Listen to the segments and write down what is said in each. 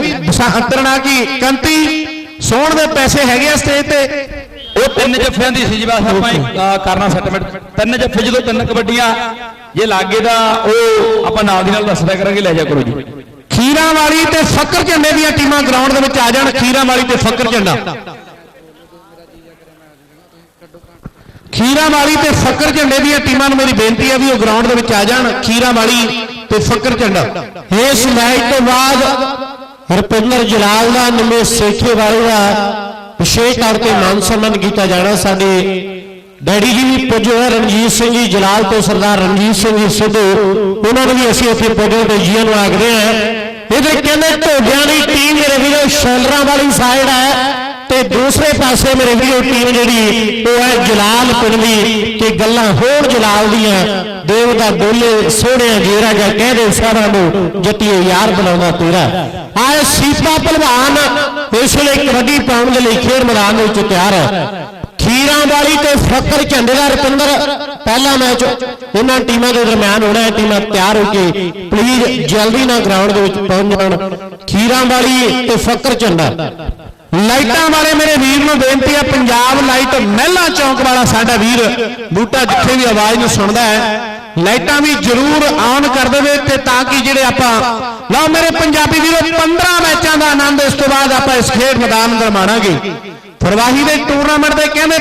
ਅੰਤਰਣਾ ਕੀ ਕੰਤੀ ਸੋਹਣ ਦੇ ਪੈਸੇ ਹੈਗੇ ਆ ਸਟੇਜ ਤੇ। ਉਹ ਤਿੰਨ ਜੱਫਿਆਂ ਦੀ ਸੀ ਜੀ ਬਸ ਆਪਾਂ ਕਰਨਾ ਸੈਟਲਮੈਂਟ ਤਿੰਨ ਜੱਫੇ ਜਦੋਂ ਤਿੰਨ ਕਬੱਡੀਆਂ ਜੇ ਲਾਗੇ ਦਾ ਉਹ ਆਪਾਂ ਨਾਲ ਦੀ ਨਾਲ ਦੱਸਦਾ ਕਰਾਂਗੇ ਲੈ ਜਾ ਕਰੋ ਜੀ। ਖੀਰਾਂ ਵਾਲੀ ਤੇ ਫੱਕਰ ਝੰਡੇ ਦੀਆਂ ਟੀਮਾਂ ਗਰਾਊਂਡ ਦੇ ਵਿੱਚ ਆ ਜਾਣ ਖੀਰਾਂ ਵਾਲੀ ਤੇ ਫੱਕਰ ਝੰਡਾ। ਖੀਰਾਂ ਵਾਲੀ ਤੇ ਫੱਕਰ ਝੰਡੇ ਦੀਆਂ ਟੀਮਾਂ ਨੂੰ ਮੇਰੀ ਬੇਨਤੀ ਹੈ ਵੀ ਉਹ ਗਰਾਊਂਡ ਦੇ ਵਿੱਚ ਆ ਜਾਣ ਖੀਰਾਂ ਵਾਲੀ ਤੇ ਫੱਕਰ ਝੰਡਾ। ਇਸ ਮੈਚ ਤੋਂ ਬਾਅਦ ਹਰਪਿੰਦਰ ਜਲਾਲ ਦਾ ਨਵੇਂ ਸੇਖੇ ਵਾਲੇ ਦਾ ਵਿਸ਼ੇਸ਼ ਤੌਰ ਤੇ ਮਾਨ ਸਨਮਾਨ ਕੀਤਾ ਜਾਣਾ ਸਾਡੇ ਡੈਡੀ ਜੀ ਵੀ ਪੁੱਜੇ ਹੋਏ ਰਣਜੀਤ ਸਿੰਘ ਜੀ, ਜਲਾਲ ਤੋਂ ਸਰਦਾਰ ਰਣਜੀਤ ਸਿੰਘ ਜੀ ਸਿੱਧੂ, ਉਹਨਾਂ ਨੂੰ ਵੀ ਅਸੀਂ ਇੱਥੇ ਪੁੱਜੇ ਤੇ ਜੀਆਂ ਨੂੰ ਆਖਦੇ ਹਾਂ ਇਹਦੇ ਕਹਿੰਦੇ ਢੋਡਿਆਂ ਦੀ ਟੀਮ ਮੇਰੇ ਵੀਰੋ ਸ਼ੋਲਰਾਂ ਵਾਲੀ ਸਾਈਡ ਹੈ। ਤੇ ਦੂਸਰੇ ਪਾਸੇ ਮੇਰੇ ਵੀਰੋ ਟੀਮ ਜਿਹੜੀ, ਉਹ ਹੈ ਜਲਾਲ ਪਿੰਡੀ ਕਿ ਗੱਲਾਂ ਹੋਰ ਜਲਾਲ ਦੀਆਂ। ਦੇਵ ਦਾ ਬੋਲੇ ਸੋਹਣਿਆ ਜੇਰਾ ਜਾਂ ਕਹਦੇ ਸਾਰਾ ਨੂੰ ਜੱਟੀਏ ਯਾਰ ਬਣਾਉਂਦਾ ਤੇਰਾ। ਆਏ ਸੀਪਾ ਪਹਿਲਵਾਨ, ਇਸ ਵੇਲੇ ਕਬੱਡੀ ਪਾਉਣ ਦੇ ਲਈ ਖੇਡ ਮੈਦਾਨ ਦੇ ਵਿੱਚ ਤਿਆਰ ਹੈ। ਖੀਰਾਂ ਵਾਲੀ ਤੇ ਫਕਰ ਝੰਡੇ ਦਾ ਰੁਪਿੰਦਰ, ਪਹਿਲਾ ਮੈਚ ਇਹਨਾਂ ਟੀਮਾਂ ਦੇ ਦਰਮਿਆਨ ਹੋਣਾ ਹੈ। ਟੀਮਾਂ ਤਿਆਰ ਹੋ ਕੇ ਪਲੀਜ਼ ਜਲਦੀ ਨਾਲ ਗਰਾਊਂਡ ਦੇ ਵਿੱਚ ਪਹੁੰਚ ਜਾਣ। ਖੀਰਾਂ ਵਾਲੀ ਤੇ ਫੱਕਰ ਝੰਡਾ। ਲਾਈਟਾਂ ਵਾਲੇ ਮੇਰੇ ਵੀਰ ਨੂੰ ਬੇਨਤੀ ਹੈ, ਪੰਜਾਬ ਲਾਈਟ ਮਹਿਲਾ ਚੌਂਕ ਵਾਲਾ ਸਾਡਾ ਵੀਰ ਬੂਟਾ ਜਿੱਥੇ ਵੀ ਆਵਾਜ਼ ਨੂੰ ਸੁਣਦਾ ਹੈ, ਲਾਈਟਾਂ ਵੀ ਜ਼ਰੂਰ ਆਨ ਕਰ ਦੇਵੇ ਤੇ ਤਾਂ ਕਿ ਜਿਹੜੇ ਆਪਾਂ, ਲਓ ਮੇਰੇ ਪੰਜਾਬੀ ਵੀਰੋ 15 ਮੈਚਾਂ ਦਾ ਆਨੰਦ ਇਸ ਤੋਂ ਬਾਅਦ ਆਪਾਂ ਇਸ ਖੇਡ ਮੈਦਾਨ ਅੰਦਰ ਮਾਣਾਂਗੇ ਫਰਵਾਹੀ ਦੇ ਟੂਰਨਾਮੈਂਟ ਦੇ ਕਹਿੰਦੇ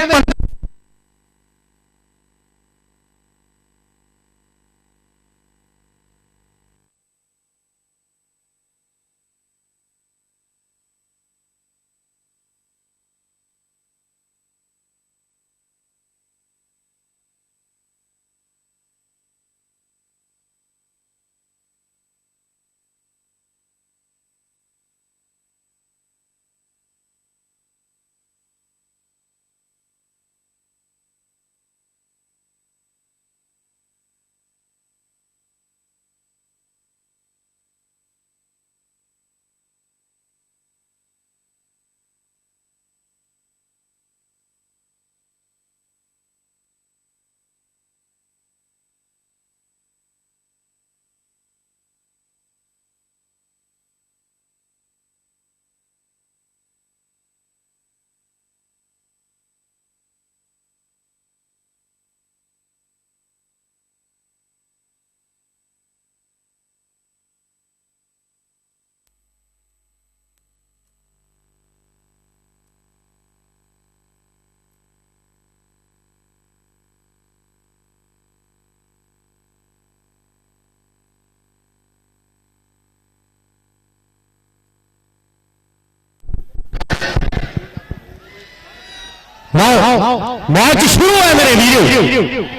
ਪੰ- ਵਾਓ ਮੈਚ ਸ਼ੁਰੂ ਹੈ ਮੇਰੇ ਵੀਰੋ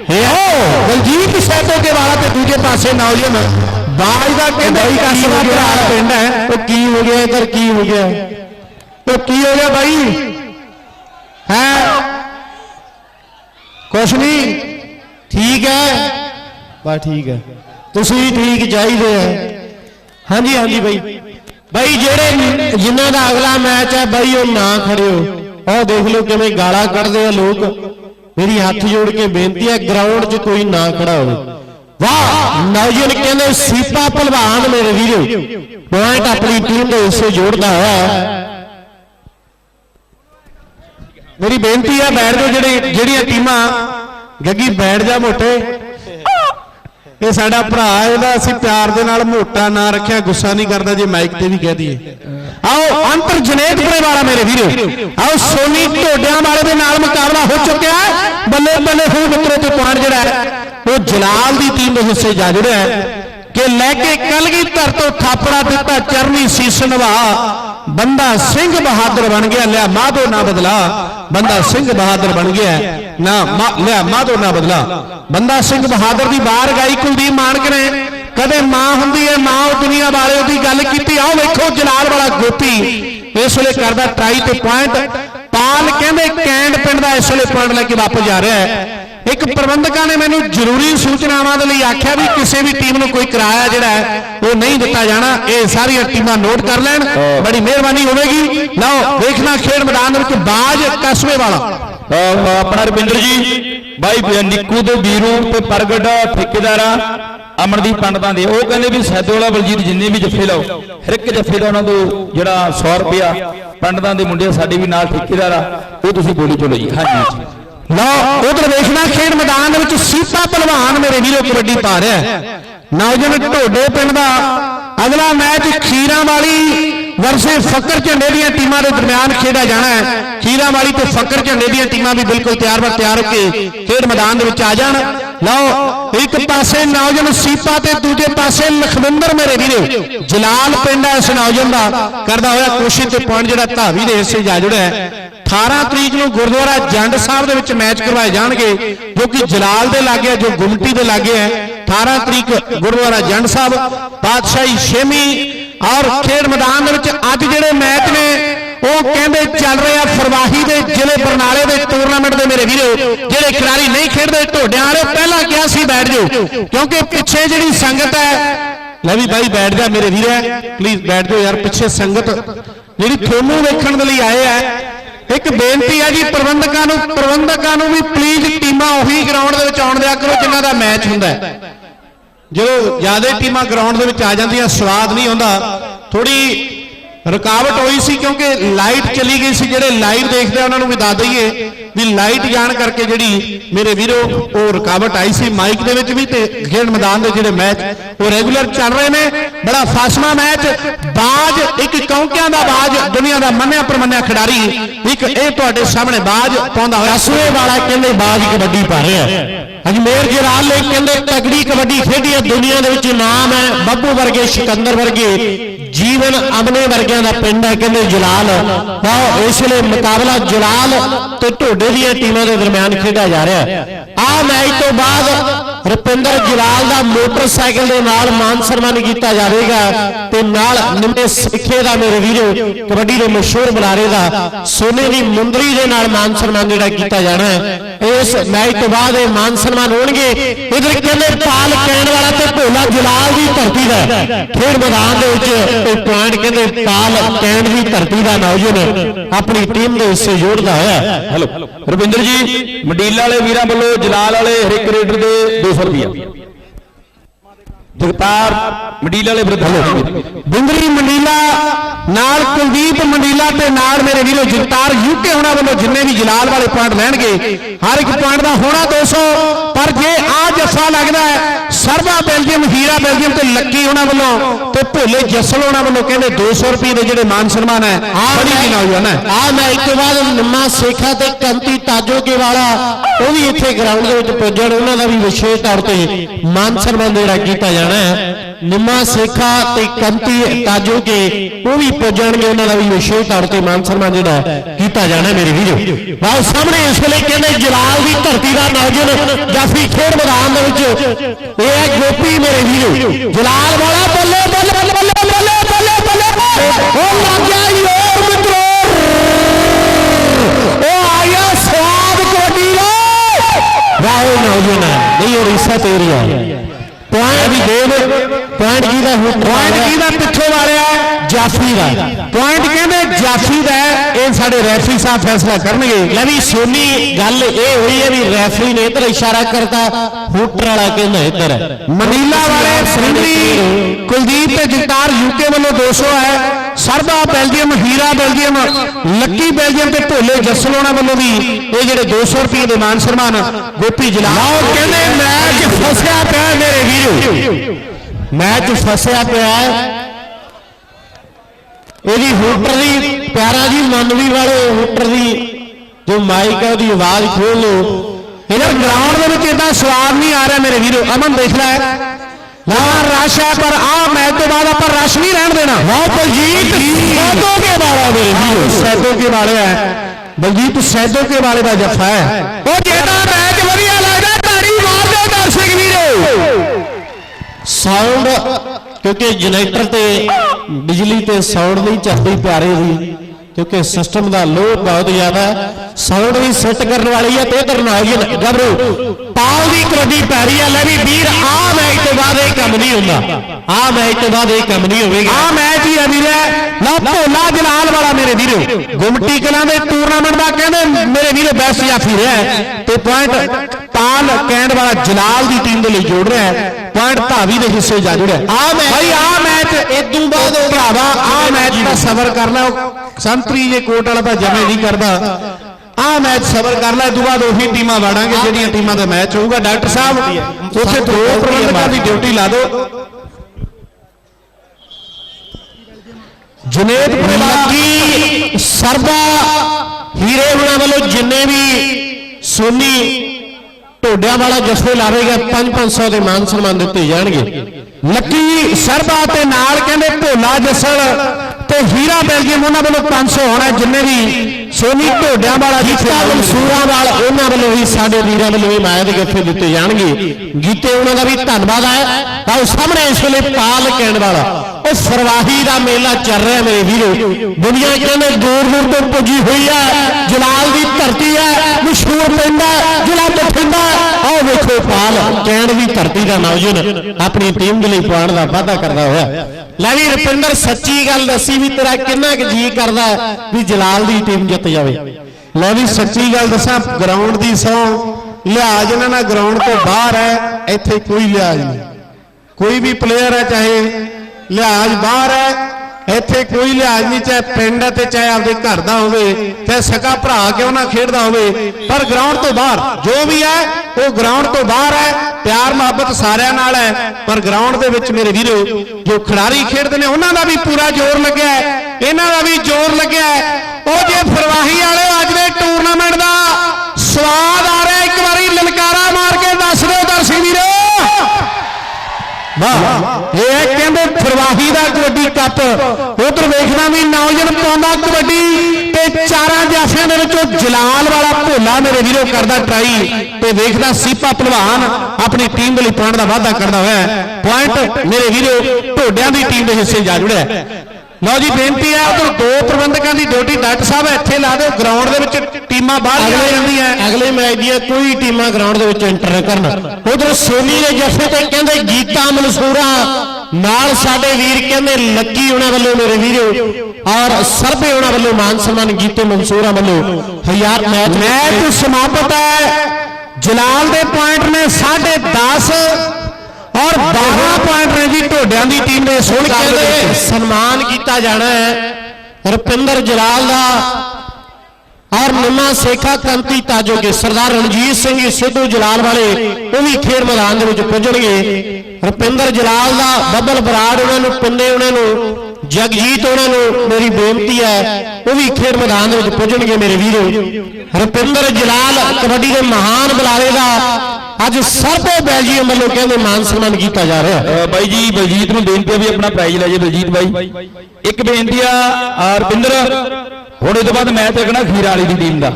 ਇਹ ਆਓ ਦਲਜੀਤ ਸੈਦੋ ਕੇ ਵਾਲਾ ਤੇ ਦੂਜੇ ਪਾਸੇ ਨੌਜਵਾਨ ਬਾਜ ਦਾ ਕਹਿੰਦਾ ਹੀ ਕਸਮਾ ਭਰਾ ਪਿੰਡ ਹੈ ਉਹ ਕੀ ਹੋ ਗਿਆ ਇਧਰ ਕੀ ਹੋ ਗਿਆ ਉਹ ਕੀ ਹੋ ਗਿਆ ਬਾਈ ਹੈ ਕੁਛ ਨਹੀਂ ਠੀਕ ਹੈ ਬਸ ਠੀਕ ਹੈ ਤੁਸੀਂ ਠੀਕ ਚਾਹੀਦੇ ਆ ਹਾਂਜੀ ਹਾਂਜੀ ਬਾਈ ਬਾਈ ਜਿਹੜੇ ਜਿਨ੍ਹਾਂ ਦਾ ਅਗਲਾ ਮੈਚ ਹੈ ਬਾਈ ਉਹ ਨਾ ਖੜਿਓ ਉਹ ਦੇਖ ਲਓ ਕਿਵੇਂ ਗਾਲਾਂ ਕੱਢਦੇ ਆ ਲੋਕ। ਮੇਰੀ ਹੱਥ ਜੋੜ ਕੇ ਬੇਨਤੀ ਹੈ ਗਰਾਊਂਡ 'ਚ ਕੋਈ ਨਾ ਖੜਾ ਹੋਵੇ। ਵਾਹ, ਨੌਜਵਾਨ ਕਹਿੰਦੇ, ਸੀਪਾ ਪਹਿਲਵਾਨ ਮੇਰੇ ਵੀਰੋ। ਪੁਆਇੰਟ ਆਪਣੀ ਟੀਮ ਦੇ ਹਿੱਸੇ ਜੋੜਦਾ ਹੋਇਆ ਮੇਰੀ ਬੇਨਤੀ ਹੈ, ਬੈਠ ਜਾਓ ਜਿਹੜੇ ਜਿਹੜੀਆਂ ਟੀਮਾਂ, ਗੱਗੀ ਬੈਠ ਜਾ ਮੋਟੇ। ਇਹ ਸਾਡਾ ਭਰਾ ਇਹਦਾ ਅਸੀਂ ਪਿਆਰ ਦੇ ਨਾਲ ਮੋਟਾ ਨਾ ਰੱਖਿਆ, ਗੁੱਸਾ ਨਹੀਂ ਕਰਦਾ ਜੇ ਮਾਈਕ ਤੇ ਵੀ ਕਹਿ ਦਈਏ। ਆਓ, ਅੰਤਰ ਜਨੇਤਪੁਰੇ ਵਾਲਾ ਮੇਰੇ ਵੀਰੋ। ਆਓ, ਸੋਨੀ ਢੋਡਿਆਂ ਵਾਲੇ ਦੇ ਨਾਲ ਮੁਕਾਬਲਾ ਹੋ ਚੁੱਕਿਆ ਹੈ। ਬੱਲੇ ਬੱਲੇ ਹੋ ਮਿੱਤਰੋ ਤੇ ਪੁਆਇੰਟ ਜਿਹੜਾ ਹੈ, ਉਹ ਜਲਾਲ ਦੀ ਟੀਮ ਦੇ ਹਿੱਸੇ ਜਾ ਜੁੜਿਆ ਹੈ। ਕਿ ਲੈ ਕੇ ਕਲਗੀਧਰ ਤੋਂ ਥਾਪੜਾ ਦਿੱਤਾ ਚਰਨੀ ਸੀਸ ਨਵਾ ਬੰਦਾ ਸਿੰਘ ਬਹਾਦਰ ਬਣ ਗਿਆ ਲਿਆ ਮਾਧੋ ਨਾ ਬਦਲਾ। ਬੰਦਾ ਸਿੰਘ ਬਹਾਦਰ ਬਣ ਗਿਆ ਨਾ ਲਿਆ ਮਾਧੋ ਨਾ ਬਦਲਾ। ਬੰਦਾ ਸਿੰਘ ਬਹਾਦਰ ਦੀ ਬਾਹਰ ਗਾਈ ਕੁਲਦੀਪ ਮਾਨਕ ਨੇ। ਕਦੇ ਮਾਂ ਹੁੰਦੀ ਹੈ ਮਾਂ ਉਹ ਦੁਨੀਆ ਵਾਲੇ ਉਹਦੀ ਗੱਲ ਕੀਤੀ। ਆਓ ਵੇਖੋ ਜਲਾਲ ਵਾਲਾ ਗੋਪੀ ਇਸ ਵੇਲੇ ਕਰਦਾ ਟਰਾਈ ਤੇ ਪੁਆਇੰਟ। ਪਾਲ ਕਹਿੰਦੇ ਕੈਂਡ ਪਿੰਡ ਦਾ ਇਸ ਵੇਲੇ ਪੁਆਇੰਟ ਲੈ ਕੇ ਵਾਪਸ ਜਾ ਰਿਹਾ ਹੈ। ਇੱਕ ਪ੍ਰਬੰਧਕਾਂ ਨੇ ਮੈਨੂੰ ਜ਼ਰੂਰੀ ਸੂਚਨਾਵਾਂ ਦੇ ਲਈ ਆਖਿਆ ਵੀ ਕਿਸੇ ਵੀ ਟੀਮ ਨੂੰ ਕੋਈ ਕਿਰਾਇਆ ਜਿਹੜਾ ਹੈ ਉਹ ਨਹੀਂ ਦਿੱਤਾ ਜਾਣਾ। ਇਹ ਸਾਰੀਆਂ ਟੀਮਾਂ ਨੋਟ ਕਰ ਲੈਣ। ਬੜੀ ਮਿਹਰਬਾਨੀ ਹੋਵੇਗੀ। ਲਓ ਵੇਖਣਾ ਖੇਡ ਮੈਦਾਨ ਦੇ ਵਿੱਚ ਬਾਜ ਕਸਬੇ ਵਾਲਾ। ਆਪਣਾ ਰਵਿੰਦਰ ਜੀ। ਬਾਈ ਨਿੱਕੂ ਦੇ ਵੀਰੂ ਤੇ ਪ੍ਰਗਟ ਠੇਕੇਦਾਰ ਅਮਨਦੀਪ ਪੰਡਤਾਂ ਦੇ। ਉਹ ਕਹਿੰਦੇ ਵੀ ਸੈਦੋਲਾ ਬਲਜੀਤ ਜਿੰਨੇ ਵੀ ਜੱਫੇ ਲਾਓ ਹਰ ਇੱਕ ਜੱਫੇ ਦਾ ਉਹਨਾਂ ਤੋਂ ਜਿਹੜਾ 100 ਰੁਪਿਆ ਪੰਡਤਾਂ ਦੇ ਮੁੰਡੇ ਸਾਡੇ ਵੀ ਨਾਲ ਠੇਕੇਦਾਰ ਆ ਉਹ ਤੁਸੀਂ ਬੋਲੀ ਚਲੋ ਜੀ। ਹਾਂਜੀ। ਲਓ ਉਧਰ ਵੇਖਣਾ ਖੇਡ ਮੈਦਾਨ ਦੇ ਵਿੱਚ ਸੀਤਾ ਪਹਿਲਵਾਨ ਮੇਰੇ ਵੀਰੋ ਕਬੱਡੀ ਪਾ ਰਿਹਾ। ਨੌਜਵਾਨ ਢੋਡੇ ਪਿੰਡ ਦਾ ਅਗਲਾ ਮੈਚ ਖੀਰਾਂ ਵਾਲੀ ਵਰਸੇ ਫੱਕਰ ਝੰਡੇ ਦੀਆਂ ਟੀਮਾਂ ਦੇ ਦਰਮਿਆਨ ਖੇਡਿਆ ਜਾਣਾ ਹੈ। ਖੀਰਾਂ ਵਾਲੀ ਤੇ ਫੱਕਰ ਝੰਡੇ ਦੀਆਂ ਟੀਮਾਂ ਵੀ ਬਿਲਕੁਲ ਤਿਆਰ ਬਰ ਤਿਆਰ ਹੋ ਕੇ ਖੇਡ ਮੈਦਾਨ ਦੇ ਵਿੱਚ ਆ ਜਾਣ। ਲਓ ਇੱਕ ਪਾਸੇ ਨੌਜਵਾਨ ਸੀਪਾ ਤੇ ਦੂਜੇ ਪਾਸੇ ਲਖਵਿੰਦਰ ਮੇਰੇ ਵੀਰੋ। ਜਲਾਲ ਪਿੰਡ ਹੈ ਇਸ ਨੌਜਵਾਨ ਦਾ। ਕਰਦਾ ਹੋਇਆ ਕੋਸ਼ਿਸ਼ ਤੇ ਪੁਆਇੰਟ ਜਿਹੜਾ ਧਾਵੀ ਦੇ ਹਿੱਸੇ ਜਾ ਜੁੜਿਆ ਹੈ। 18 ਤਰੀਕ ਨੂੰ ਗੁਰਦੁਆਰਾ ਜੰਡ ਸਾਹਿਬ ਦੇ ਵਿੱਚ ਮੈਚ ਕਰਵਾਏ ਜਾਣਗੇ, ਜੋ ਕਿ ਜਲਾਲ ਦੇ ਲਾਗੇ ਜੋ ਗੁਮਟੀ ਦੇ ਲਾਗੇ ਹੈ 18 ਤਰੀਕ ਗੁਰਦੁਆਰਾ ਜੰਡ ਸਾਹਿਬ ਪਾਤਸ਼ਾਹੀ ਛੇਵੀਂ ਔਰ ਖੇਡ ਮੈਦਾਨ ਦੇ ਵਿੱਚ ਅੱਜ ਜਿਹੜੇ ਮੈਚ ਨੇ, ਉਹ ਕਹਿੰਦੇ ਚੱਲ ਰਹੇ ਆ ਫਰਵਾਹੀ ਦੇ ਜ਼ਿਲ੍ਹੇ ਬਰਨਾਲੇ ਦੇ ਟੂਰਨਾਮੈਂਟ ਦੇ ਮੇਰੇ ਵੀਰੋ, ਜਿਹੜੇ ਖਿਡਾਰੀ ਨਹੀਂ ਖੇਡਦੇ, ਢੋਡਿਆਂ ਵਾਲੇ ਪਹਿਲਾਂ ਕਿਹਾ ਸੀ ਬੈਠ ਜਾਓ, ਕਿਉਂਕਿ ਪਿੱਛੇ ਜਿਹੜੀ ਸੰਗਤ ਹੈ, ਲੈ ਵੀ ਬਾਈ ਬੈਠ ਜਾ ਮੇਰੇ ਵੀਰੇ ਪਲੀਜ਼ ਬੈਠ ਜਾਓ ਯਾਰ, ਪਿੱਛੇ ਸੰਗਤ ਜਿਹੜੀ ਤੁਹਾਨੂੰ ਵੇਖਣ ਦੇ ਲਈ ਆਏ ਆ ਇੱਕ ਬੇਨਤੀ ਹੈ ਜੀ, ਪ੍ਰਬੰਧਕਾਂ ਨੂੰ ਪ੍ਰਬੰਧਕਾਂ ਨੂੰ ਵੀ ਪਲੀਜ਼ ਟੀਮਾਂ ਉਹੀ ਗਰਾਊਂਡ ਦੇ ਵਿੱਚ ਆਉਣ ਦਿਆ ਕਰੋ ਜਿਨ੍ਹਾਂ ਦਾ ਮੈਚ ਹੁੰਦਾ ਹੈ। ਜਦੋਂ ਜ਼ਿਆਦਾ ਟੀਮਾਂ ਗਰਾਊਂਡ ਦੇ ਵਿੱਚ ਆ ਜਾਂਦੀਆਂ, ਸਵਾਦ ਨਹੀਂ ਆਉਂਦਾ ਥੋੜੀ ਰੁਕਾਵਟ ਹੋਈ ਸੀ ਕਿਉਂਕਿ ਲਾਈਟ ਚਲੀ ਗਈ ਸੀ, ਜਿਹੜੇ ਲਾਈਵ ਦੇਖਦੇ ਆ, ਉਹਨਾਂ ਨੂੰ ਵੀ ਦੱਸ ਦਈਏ ਵੀ ਲਾਈਟ ਜਾਣ ਕਰਕੇ ਜਿਹੜੀ ਮੇਰੇ ਵੀਰੋ, ਉਹ ਰੁਕਾਵਟ ਆਈ ਸੀ ਮਾਈਕ ਦੇ ਵਿੱਚ ਵੀ ਤੇ ਖੇਡ ਮੈਦਾਨ ਦੇ ਜਿਹੜੇ ਮੈਚ, ਉਹ ਰੈਗੂਲਰ ਚੱਲ ਰਹੇ ਨੇ। ਬੜਾ ਫਾਸਮਾ ਮੈਚ, ਬਾਜ, ਇੱਕ ਕੌਂਕਿਆਂ ਦਾ ਬਾਜ, ਦੁਨੀਆ ਦਾ ਮੰਨਿਆ ਪ੍ਰਮੰਨਿਆ ਖਿਡਾਰੀ, ਇੱਕ ਇਹ ਤੁਹਾਡੇ ਸਾਹਮਣੇ ਬਾਜ ਪਾਉਂਦਾ ਹੋਇਆ। ਸੂਏ ਵਾਲਾ ਕਹਿੰਦੇ ਬਾਜ ਕਬੱਡੀ ਪਾ ਰਿਹਾ। ਅਜਮੇਰ ਜਲਾਲ ਲਈ ਕਹਿੰਦੇ ਤਗੜੀ ਕਬੱਡੀ ਖੇਡੀ ਹੈ ਦੁਨੀਆ ਦੇ ਵਿੱਚ ਨਾਮ ਹੈ। ਬੱਬੂ ਵਰਗੇ, ਸਿਕੰਦਰ ਵਰਗੇ, ਜੀਵਨ ਅਮਨੇ ਵਰਗਿਆਂ ਦਾ ਪਿੰਡ ਹੈ ਕਹਿੰਦੇ ਜਲਾਲ। ਤਾਂ ਇਸ ਵੇਲੇ ਮੁਕਾਬਲਾ ਜਲਾਲ ਤੇ ਢੋਡੇ ਦੀਆਂ ਟੀਮਾਂ ਦੇ ਦਰਮਿਆਨ ਖੇਡਿਆ ਜਾ ਰਿਹਾ ਹੈ। ਆਹ ਮੈਚ ਤੋਂ ਬਾਅਦ ਰੁਪਿੰਦਰ ਜਲਾਲ ਦਾ ਮੋਟਰਸਾਈਕਲ ਦੇ ਨਾਲ ਮਾਨ ਸਨਮਾਨ ਕੀਤਾ ਜਾਵੇਗਾ ਤੇ ਨਾਲ ਨਿੰਮੇ ਸਿੱਖੇ ਦਾ ਮੇਰੇ ਵੀਰੋ, ਕਬੱਡੀ ਦੇ ਮਸ਼ਹੂਰ ਬੁਲਾਰੇ ਦਾ, ਸੋਨੇ ਦੀ ਮੁੰਦਰੀ ਦੇ ਨਾਲ ਮਾਨ ਸਨਮਾਨ ਜਿਹੜਾ ਕੀਤਾ ਜਾਣਾ ਹੈ। ਇਸ ਮੈਚ ਤੋਂ ਬਾਅਦ ਇਹ ਮਾਨ ਸਨਮਾਨ ਹੋਣਗੇ। ਇਧਰ ਕਹਿੰਦੇ ਪਾਲ ਕਹਿਣ ਵਾਲਾ ਤੇ ਭੋਲਾ ਜਲਾਲ ਦੀ ਧਰਤੀ ਦਾ ਖੇਡ ਮੈਦਾਨ ਦੇ ਵਿੱਚ ਇਹ ਪੁਆਇੰਟ ਕਹਿੰਦੇ ਪਾਲ ਕਹਿਣ ਦੀ ਧਰਤੀ ਦਾ ਨੌਜਵਾਨ ਆਪਣੀ ਟੀਮ ਦੇ ਹਿੱਸੇ ਜੋੜਦਾ ਹੋਇਆ ਹੈਲੋ, ਰਵਿੰਦਰ ਜੀ, ਮੰਡੀਲਾ ਵਾਲੇ ਵੀਰਾਂ ਵੱਲੋਂ ਜਲਾਲ ਵਾਲੇ ਹਰਿਕ ਰੇਡਰ ਦੇ 200 ਰੁਪਿਆ ਜਗਤਾਰ ਮੰਡੀਲਾ ਵਾਲੇ ਵਿਰੁੱਧ ਬਿੰਦਰੀ ਮੰਡੀਲਾ ਨਾਲ ਕੁਲਦੀਪ ਮੰਡੀਲਾ ਤੇ ਨਾਲ ਮੇਰੇ ਵੀਰੋ ਜਗਤਾਰ ਯੂਕੇ ਹੋਣਾ ਵੱਲੋਂ ਜਿੰਨੇ ਵੀ ਜਲਾਲ ਵਾਲੇ ਪੁਆਇੰਟ ਲੈਣਗੇ, ਹਰ ਇੱਕ ਪੁਆਇੰਟ ਦਾ ਹੋਣਾ 200 ਪਰ ਜੇ ਆ ਜੱਫਾ ਲੱਗਦਾ ਹੈ ਸਰਵਾ ਬੈਲਜੀਅਮ ਹੀਰਾ ਬੈਲਜੀਅਮ ਤੇ ਲੱਕੀ ਹੋਣਾ ਵੱਲੋਂ ਤੇ ਭੋਲੇ ਜੱਸਲ ਹੋਣਾ ਵੱਲੋਂ ਕਹਿੰਦੇ 200 ਰੁਪਏ ਦੇ ਜਿਹੜੇ ਮਾਨ ਸਨਮਾਨ ਹੈ ਬੜੀ ਕੀ ਨੌਜਵਾਨ ਹੈ ਆ ਮੈਂ ਇੱਕ ਬਾਅਦ ਨਿੰਮਾ ਸੇਖਾ ਤੇ ਕੰਤੀ ਤਾਜੋਕੇ ਵਾਲਾ ਉਹ ਵੀ ਇੱਥੇ ਗਰਾਊਂਡ ਦੇ ਵਿੱਚ ਪੁੱਜਣ ਉਹਨਾਂ ਦਾ ਵੀ ਵਿਸ਼ੇਸ਼ ਤੌਰ ਤੇ ਮਾਨ ਸਨਮਾਨ ਜਿਹੜਾ ਕੀਤਾ ਜਾਣਾ ਹੈ। ਨਿੰਮਾ ਸੇਖਾ ਤੇ ਕੰਤੀ ਤਾਜੋਕੇ ਉਹ ਵੀ ਪੁੱਜਣਗੇ, ਉਹਨਾਂ ਦਾ ਵੀ ਵਿਸ਼ੇਸ਼ ਤੌਰ ਤੇ ਮਾਨ ਸਨਮਾਨ ਜਿਹੜਾ ਕੀਤਾ ਜਾਣਾ ਮੇਰੇ ਵੀਰੋ। ਵਾਹ ਸਾਹਮਣੇ ਇਸ ਵੇਲੇ ਕਹਿੰਦੇ ਜਲਾਲ ਦੀ ਧਰਤੀ ਦਾ ਨੌਜਵਾਨ ਜਾਫੀ ਖੇਡ ਮੈਦਾਨ ਦੇ ਵਿੱਚ ਇਹ ਹੈ ਗੋਪੀ ਮੇਰੇ ਵੀਰੋ। ਜਲਾਲ ਵਾਲਾ ਬੱਲੇ ਬੱਲੇ ਬੱਲੇ ਬੱਲੇ ਬੱਲੇ ਬੱਲੇ ਉਹ ਲੱਗ ਗਿਆ ਯੋਰ ਮਿੱਤਰੋ। ਉਹ ਆਇਆ ਸਵਾਦ ਕੋਡੀ ਵਾਹ ਨੌਜਵਾਨ ਹੈ। ਨਹੀਂ, ਉਹ ਰੀਸਾ ਤੇਰੀ ਹੈ ਪੁਆਇੰਟ ਵੀ ਦੇ ਪੁਆਇੰਟ ਕੀ ਦਾ ਪੁਆਇੰਟ ਕੀ ਦਾ ਪਿੱਛੋਂ ਵਾਲਿਆ ਜਾਫੀ ਦਾ। ਪੁਆਇੰਟ ਕਹਿੰਦੇ ਜਾਫੀ ਦਾ ਹੈ, ਇਹ ਸਾਡੇ ਰੈਫਰੀ ਸਾਹਿਬ ਫੈਸਲਾ ਕਰਨਗੇ। ਲੈ ਵੀ ਸੋਨੀ ਗੱਲ ਇਹ ਹੋਈ ਹੈ ਵੀ ਰੈਫਰੀ ਨੇ ਇਧਰ ਇਸ਼ਾਰਾ ਕਰਤਾ। ਹੂਟਰ ਵਾਲਾ ਕਹਿੰਦਾ ਇੱਧਰ। ਹੈ ਮਨੀਲਾ ਵਾਲੇ ਸਿੰਧੀ ਕੁਲਦੀਪ ਤੇ ਜਗਤਾਰ ਯੂਕੇ ਵੱਲੋਂ 200 ਹੈ। ਸਰਦਾ Belgium Heera Belgium Lucky Belgium ਤੇ ਭੋਲੇ ਜਸਲੋਣਾ ਵੱਲੋਂ ਵੀ ਇਹ ਜਿਹੜੇ 200 ਰੁਪਏ ਦੇ ਮਾਨ ਸਨਮਾਨ ਗੋਪੀ ਜਲਾਲ ਕਹਿੰਦੇ ਮੈਚ ਫਸਿਆ ਪਿਆ ਮੇਰੇ ਵੀਰੋ। ਮੈਚ ਫਸਿਆ ਪਿਆ ਇਹਦੀ ਹੂਟਰ ਦੀ ਪਿਆਰਾ ਜੀ ਮੰਨਵੀ ਵਾਲੇ ਹੂਟਰ ਦੀ ਜੋ ਮਾਈਕ ਹੈ ਉਹਦੀ ਆਵਾਜ਼ ਖੋਲ ਲਓ। ਇਹਨਾਂ ਗਰਾਊਂਡ ਦੇ ਵਿੱਚ ਇਦਾਂ ਸਵਾਦ ਨਹੀਂ ਆ ਰਿਹਾ ਮੇਰੇ ਵੀਰੋ। ਅਮਨ ਦੇਖ ਲੈ। ਨਾ ਰਸ਼ ਹੈ ਪਰ ਆ ਮੈਚ ਤੋਂ ਬਾਅਦ ਆਪਾਂ ਰਸ਼ ਨਹੀਂ ਰਹਿਣ ਦੇਣਾ। ਸੈਦੋ ਵਾਲਾ ਮੇਰੇ ਵੀਰੋ ਸੈਦੋ ਕੇ ਵਾਲੇ ਹੈ ਬਲਜੀਤ ਸੈਦੋ ਕੇ ਵਾਲੇ ਦਾ ਜੱਫਾ ਹੈ। ਉਹ ਜਿਹਦਾ ਮੈਚ ਵਧੀਆ ਲੱਗਦਾ ਤਾੜੀ ਮਾਰ ਦਿਓ ਦਰਸ਼ਕ ਵੀਰੋ। ਸਾਊਂਡ ਕਿਉਂਕਿ ਜਨਰੇਟਰ ਤੇ ਬਿਜਲੀ ਤੇ ਸਾਊਂਡ ਨਹੀਂ ਚੱਲਦੀ ਪਿਆਰੇ ਦੀ। ਕਿਉਂਕਿ ਸਿਸਟਮ ਦਾ ਲੋਡ ਬਹੁਤ ਜ਼ਿਆਦਾ ਹੈ। ਸਾਊਂਡ ਵੀ ਸੈੱਟ ਕਰਨ ਵਾਲੀ ਹੈ ਤੇ ਇਧਰ ਨੌਜਵਾਨ ਗੱਭਰੂ ਪਾਲ ਦੀ ਕਬੱਡੀ ਪੈ ਰਹੀ ਹੈ ਲੈ ਵੀ ਵੀਰ ਆ ਮੈਚ ਤੋਂ ਬਾਅਦ ਇਹ ਕੰਮ ਨਹੀਂ ਹੁੰਦਾ। ਆ ਮੈਚ ਤੋਂ ਬਾਅਦ ਇਹ ਕੰਮ ਨਹੀਂ ਹੋਵੇਗਾ। ਆ ਮੈਚ ਹੀ ਹੈ ਵੀਰੇ। ਨਾ ਭੋਲਾ ਜਲਾਲ ਵਾਲਾ ਮੇਰੇ ਵੀਰੋ। ਗੁਮਟੀ ਕਲਾਂ ਦੇ ਟੂਰਨਾਮੈਂਟ ਦਾ ਕਹਿੰਦੇ ਮੇਰੇ ਵੀਰੋ ਬੈਸਟ ਜਾਫੀ ਰਿਹਾ ਹੈ। ਤੇ ਪੁਆਇੰਟ ਪਾਲ ਕੈਂਡ ਵਾਲਾ ਜਲਾਲ ਦੀ ਟੀਮ ਦੇ ਲਈ ਜੋੜ ਰਿਹਾ ਹੈ। ਪੁਆਇੰਟ ਧਾਵੀ ਦੇ ਹਿੱਸੇ ਜਾ ਜੁੜਿਆ ਆਹ ਮੈਚ- ਭਾਈ ਆ ਮੈਚ ਇਦੋਂ ਬਾਅਦ ਭਰਾਵਾ ਆ ਮੈਚ ਦਾ ਸਬਰ ਕਰਨਾ ਸੰਤਰੀ ਜੇ ਕੋਟ ਵਾਲਾ ਤਾਂ ਜਮੇ ਨਹੀਂ ਕਰਦਾ। ਆ ਮੈਚ ਸਬਰ ਕਰ ਲੈ ਇਦੋਂ ਬਾਅਦ ਉਹੀ ਟੀਮਾਂ ਵਾੜਾਂਗੇ, ਜਿਹੜੀਆਂ ਟੀਮਾਂ ਦਾ ਮੈਚ ਹੋਊਗਾ। ਡਾਕਟਰ ਸਾਹਿਬ, ਉੱਥੇ ਦੋ ਪ੍ਰਬੰਧਕਾਂ ਦੀ ਡਿਊਟੀ ਲਾ ਦਿਓ। ਜੁਨੇਦ ਪ੍ਰਵਾਦੀ ਸਰਬਾ ਹੀਰੇ ਹੁਣਾਂ ਵੱਲੋਂ ਜਿੰਨੇ ਵੀ ਸੋਨੀ ਢੋਡਿਆਂ ਵਾਲਾ ਜਸਵੇ ਲਾਵੇਗਾ 5-500 ਦੇ ਮਾਨ ਸਨਮਾਨ ਦਿੱਤੇ ਜਾਣਗੇ। ਲੱਕੀ ਸਰਬਾ ਤੇ ਨਾਲ ਕਹਿੰਦੇ ਭੋਲਾ ਜਸਲ ਤੇ ਹੀਰਾ ਬੈਲਜੀਅਮ ਉਹਨਾਂ ਵੱਲੋਂ 500 ਹੋਣਾ ਜਿੰਨੇ ਵੀ ਸੋਨੀ ਢੋਡਿਆਂ ਵਾਲਾ ਜੀਤਾ ਮਨਸੂਰਾਂ ਵਾਲ ਉਹਨਾਂ ਵੱਲੋਂ ਵੀ ਸਾਡੇ ਵੀਰਾਂ ਵੱਲੋਂ ਵੀ ਮਾਇਆ ਦੇ ਗੱਫੇ ਦਿੱਤੇ ਜਾਣਗੇ। ਗੀਤੇ ਉਹਨਾਂ ਦਾ ਵੀ ਧੰਨਵਾਦ ਹੈ। ਆਓ ਸਾਹਮਣੇ ਇਸ ਵੇਲੇ ਪਾਲ ਕਹਿਣ ਵਾਲਾ। ਉਹ ਸਰਵਾਹੀ ਦਾ ਮੇਲਾ ਚੱਲ ਰਿਹਾ ਮੇਰੇ ਵੀਰੋ। ਦੁਨੀਆ ਕਹਿੰਦੇ ਦੂਰ ਦੂਰ ਤੋਂ ਪੁੱਜੀ ਹੋਈ ਹੈ ਜਲਾਲ ਦੀ ਧਰਤੀ ਹੈ ਮਸ਼ਹੂਰ ਪਿੰਡ ਹੈ ਜ਼ਿਲ੍ਹਾ ਬਠਿੰਡਾ। ਆਓ ਵੇਖੋ ਪਾਲ ਕਹਿਣ ਦੀ ਧਰਤੀ ਦਾ ਨੌਜਵਾਨ ਆਪਣੀ ਟੀਮ ਦੇ ਲਈ ਪਾਉਣ ਦਾ ਵਾਅਦਾ ਕਰਦਾ ਹੋਇਆ। ਲੈ ਵੀ ਰੁਪਿੰਦਰ, ਸੱਚੀ ਗੱਲ ਦੱਸੀ ਵੀ ਤੇਰਾ ਕਿੰਨਾ ਕੁ ਜੀ ਕਰਦਾ ਵੀ ਜਲਾਲ ਦੀ ਟੀਮ ਜਿੱਤ ਜਾਵੇ। ਲੈ ਵੀ ਸੱਚੀ ਗੱਲ ਦੱਸਾਂ ਗਰਾਊਂਡ ਦੀ ਸੌ, ਲਿਹਾਜ਼ ਇਹਨਾਂ ਨਾਲ ਗਰਾਊਂਡ ਤੋਂ ਬਾਹਰ ਹੈ, ਇੱਥੇ ਕੋਈ ਲਿਹਾਜ਼ ਨਹੀਂ। ਕੋਈ ਵੀ ਪਲੇਅਰ ਹੈ, ਚਾਹੇ ਲਿਹਾਜ਼ ਬਾਹਰ ਹੈ। ਇੱਥੇ ਕੋਈ ਲਿਹਾਜ਼ ਨਹੀਂ, ਚਾਹੇ ਪਿੰਡ ਹੈ ਤੇ ਚਾਹੇ ਆਪਦੇ ਘਰ ਦਾ ਹੋਵੇ, ਚਾਹੇ ਸਕਾ ਭਰਾ ਕਿਉਂ ਨਾ ਖੇਡਦਾ ਹੋਵੇ, ਪਰ ਗਰਾਊਂਡ ਤੋਂ ਬਾਹਰ ਜੋ ਵੀ ਹੈ, ਉਹ ਗਰਾਊਂਡ ਤੋਂ ਬਾਹਰ ਹੈ। ਪਿਆਰ, ਮੁਹੱਬਤ ਸਾਰਿਆਂ ਨਾਲ ਹੈ, ਪਰ ਗਰਾਊਂਡ ਦੇ ਵਿੱਚ ਮੇਰੇ ਵੀਰੋ, ਜੋ ਖਿਡਾਰੀ ਖੇਡਦੇ ਨੇ, ਉਹਨਾਂ ਦਾ ਵੀ ਪੂਰਾ ਜ਼ੋਰ ਲੱਗਿਆ ਹੈ। ਇਹਨਾਂ ਦਾ ਵੀ ਜ਼ੋਰ ਲੱਗਿਆ ਹੈ। ਉਹ ਜੇ ਫਰਵਾਹੀ ਵਾਲੇ ਅੱਜ ਦੇ ਟੂਰਨਾਮੈਂਟ ਦਾ ਸਵਾਦ ਆ ਰਿਹਾ ਇੱਕ ਵਾਰੀ ਲਲਕਾਰਾ ਮਾਰ ਕੇ ਦੱਸ ਦਿਓ ਦਰਸ਼ਕ ਵੀਰੋ ਵਾਹ। ਇਹ ਕਹਿੰਦੇ ਫਰਵਾਹੀ ਦਾ ਕਬੱਡੀ ਕੱਪ। ਉਧਰ ਵੇਖਣਾ ਵੀ ਨੌਜਵਾਨ ਪਾਉਂਦਾ ਕਬੱਡੀ ਤੇ ਚਾਰਾਂ ਜਾਫਿਆਂ ਦੇ ਵਿੱਚੋਂ ਜਲਾਲ ਵਾਲਾ ਭੋਲਾ ਮੇਰੇ ਵੀਰੋ ਕਰਦਾ ਟਰਾਈ ਤੇ ਵੇਖਦਾ ਸੀਪਾ ਪਹਿਲਵਾਨ ਆਪਣੀ ਟੀਮ ਦੇ ਲਈ ਪੁਆਇੰਟ ਦਾ ਵਾਅਦਾ ਕਰਦਾ ਹੋਇਆ ਪੁਆਇੰਟ ਮੇਰੇ ਵੀਰੋ ਢੋਡਿਆਂ ਦੀ ਟੀਮ ਦੇ ਹਿੱਸੇ ਜਾ ਜੁੜਿਆ। ਲਓ ਜੀ ਬੇਨਤੀ ਹੈ ਉਧਰ ਦੋ ਪ੍ਰਬੰਧਕਾਂ ਦੀ ਡਿਊਟੀ ਡਾਕਟਰ ਸਾਹਿਬ ਇੱਥੇ ਲਾ ਦਿਓ ਗਰਾਊਂਡ ਦੇ ਵਿੱਚ ਟੀਮਾਂ ਬਾਹਰ ਜਾ ਜਾਂਦੀਆਂ। ਅਗਲੇ ਮੈਚ ਦੀਆਂ ਕੋਈ ਟੀਮਾਂ ਗਰਾਊਂਡ ਦੇ ਵਿੱਚ ਐਂਟਰ ਨਾ ਕਰਨ। ਉਧਰ ਸੋਨੀ ਦੇ ਜੱਫੇ ਤੇ ਕਹਿੰਦੇ ਗੀਤਾ ਮਨਸੂਰਾ ਨਾਲ ਸਾਡੇ ਵੀਰ ਕਹਿੰਦੇ ਲੱਕੀ ਉਹਨਾਂ ਵੱਲੋਂ ਮੇਰੇ ਵੀਰੋ ਔਰ ਸਰਬੇ ਉਹਨਾਂ ਵੱਲੋਂ ਮਾਨ ਸਨਮਾਨ ਗੀਤੇ ਮਨਸੂਰਾ ਵੱਲੋਂ ਹਜ਼ਾਰ ਮੈਚ ਮੈਚ ਸਮਾਪਤ ਹੈ। ਜਲਾਲ ਦੇ ਪੁਆਇੰਟ ਨੇ 10.5 ਔਰ 12 ਪੁਆਇੰਟ ਨੇ ਜੀ ਢੋਡਿਆਂ ਦੀ ਟੀਮ ਦੇ ਸੁਣ ਕਹਿੰਦੇ ਸਨਮਾਨ ਕੀਤਾ ਜਾਣਾ ਹੈ। ਰੁਪਿੰਦਰ ਜਲਾਲ ਦਾ ਔਰ ਨਿੰਮਾ ਸੇਖਾ ਕੰਤੀ ਤਾਜੋ ਸਰਦਾਰ ਰਣਜੀਤ ਸਿੰਘ ਸਿੱਧੂ ਜਲਾਲ ਵਾਲੇ, ਉਹ ਵੀ ਖੇਡ ਮੈਦਾਨ ਦੇ ਵਿੱਚ ਪੁੱਜਣਗੇ। ਰੁਪਿੰਦਰ ਜਲਾਲ ਦਾ ਬੱਬਲ ਬਰਾੜ ਉਹਨਾਂ ਨੂੰ, ਪਿੰਨੇ ਉਹਨਾਂ ਨੂੰ, ਜਗਜੀਤ ਉਹਨਾਂ ਨੂੰ ਮੇਰੀ ਬੇਨਤੀ ਹੈ, ਉਹ ਵੀ ਖੇਡ ਮੈਦਾਨ ਦੇ ਵਿੱਚ ਪੁੱਜਣਗੇ ਮੇਰੇ ਵੀਰੋ। ਰੁਪਿੰਦਰ ਜਲਾਲ ਕਬੱਡੀ ਦੇ ਮਹਾਨ ਬੁਲਾਰੇ ਦਾ ਅੱਜ ਸਰਬੋ ਬੈਲਜੀਅਮ ਵੱਲੋਂ ਕਹਿੰਦੇ ਮਾਨ ਸਨਮਾਨ ਕੀਤਾ ਜਾ ਰਿਹਾ। ਹੈ ਬਾਈ ਜੀ ਬਲਜੀਤ ਨੂੰ ਬੇਨਤੀ ਆ ਵੀ ਆਪਣਾ ਪ੍ਰਾਈਜ਼ ਲੈ ਜੇ ਬਲਜੀਤ ਬਾਈ। ਇੱਕ ਬੇਨਤੀ ਆ ਆ ਰਵਿੰਦਰ ਹੁਣ ਇਹ ਤੋਂ ਬਾਅਦ ਮੈਚ ਲੱਗਣਾ ਖੀਰਾ ਵਾਲੀ ਦੀ ਟੀਮ ਦਾ।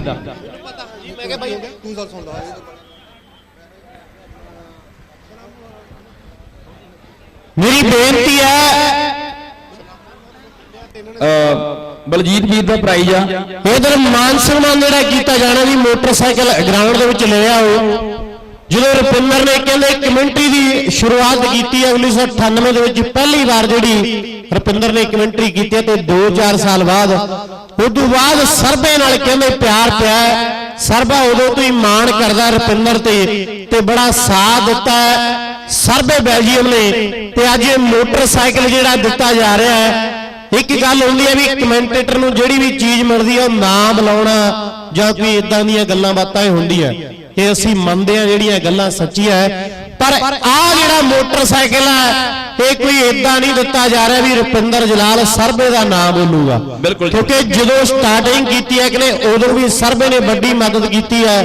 ਮੇਰੀ ਬੇਨਤੀ ਹੈ ਅ, ਬਲਜੀਤ ਵੀਰ ਦਾ ਪ੍ਰਾਈਜ਼ ਆ। ਇਧਰ ਮਾਨ ਸਨਮਾਨ ਜਿਹੜਾ ਕੀਤਾ ਜਾਣਾ ਵੀ ਮੋਟਰਸਾਈਕਲ ਗਰਾਊਂਡ ਦੇ ਵਿੱਚ ਲੈ ਆਓ। ਜਦੋਂ ਰੁਪਿੰਦਰ ਨੇ ਕਹਿੰਦੇ ਕਮੈਂਟਰੀ ਦੀ ਸ਼ੁਰੂਆਤ ਕੀਤੀ ਹੈ 1998 ਦੇ ਵਿੱਚ, ਪਹਿਲੀ ਵਾਰ ਜਿਹੜੀ ਰੁਪਿੰਦਰ ਨੇ ਕਮੈਂਟਰੀ ਕੀਤੀ ਹੈ ਤੇ 2-4 ਸਾਲ ਬਾਅਦ, ਉਦੋਂ ਬਾਅਦ ਸਰਬੇ ਨਾਲ ਕਹਿੰਦੇ ਪਿਆਰ ਪਿਆ ਸਰਬਾ ਉਦੋਂ ਤੋਂ ਹੀ ਮਾਣ ਕਰਦਾ ਰੁਪਿੰਦਰ ਤੇ ਤੇ ਬੜਾ ਸਾਥ ਦਿੱਤਾ ਹੈ। ਸਰਬੇ ਬੈਲਜੀਅਮ ਨੇ, ਤੇ ਅੱਜ ਇਹ ਮੋਟਰਸਾਈਕਲ ਜਿਹੜਾ ਦਿੱਤਾ ਜਾ ਰਿਹਾ ਹੈ, ਇੱਕ ਗੱਲ ਹੁੰਦੀ ਹੈ ਵੀ ਕਮੈਂਟੇਟਰ ਨੂੰ ਜਿਹੜੀ ਵੀ ਚੀਜ਼ ਮਿਲਦੀ ਹੈ ਉਹ ਨਾਮ ਬੁਲਾਉਣਾ ਜਾਂ ਕੋਈ ਇਦਾਂ ਦੀਆਂ ਗੱਲਾਂ ਬਾਤਾਂ ਇਹ ਹੁੰਦੀ ਇਹ ਅਸੀਂ ਮੰਨਦੇ ਆ ਜਿਹੜੀਆਂ ਗੱਲਾਂ ਸੱਚੀਆਂ ਹੈ ਪਰ ਆ ਜਿਹੜਾ ਮੋਟਰਸਾਈਕਲ ਹੈ ਇਹ ਕੋਈ ਇਦਾਂ ਨਹੀਂ ਦਿੱਤਾ ਜਾ ਰਿਹਾ ਵੀ ਰੁਪਿੰਦਰ ਜਲਾਲ ਸਰਬੇ ਦਾ ਨਾਮ ਬੋਲੂਗਾ। ਕਿਉਂਕਿ ਜਦੋਂ ਸਟਾਰਟਿੰਗ ਕੀਤੀ ਹੈ ਕਿ ਨੇ ਉਦੋਂ ਵੀ ਸਰਬੇ ਨੇ ਵੱਡੀ ਮਦਦ ਕੀਤੀ ਹੈ।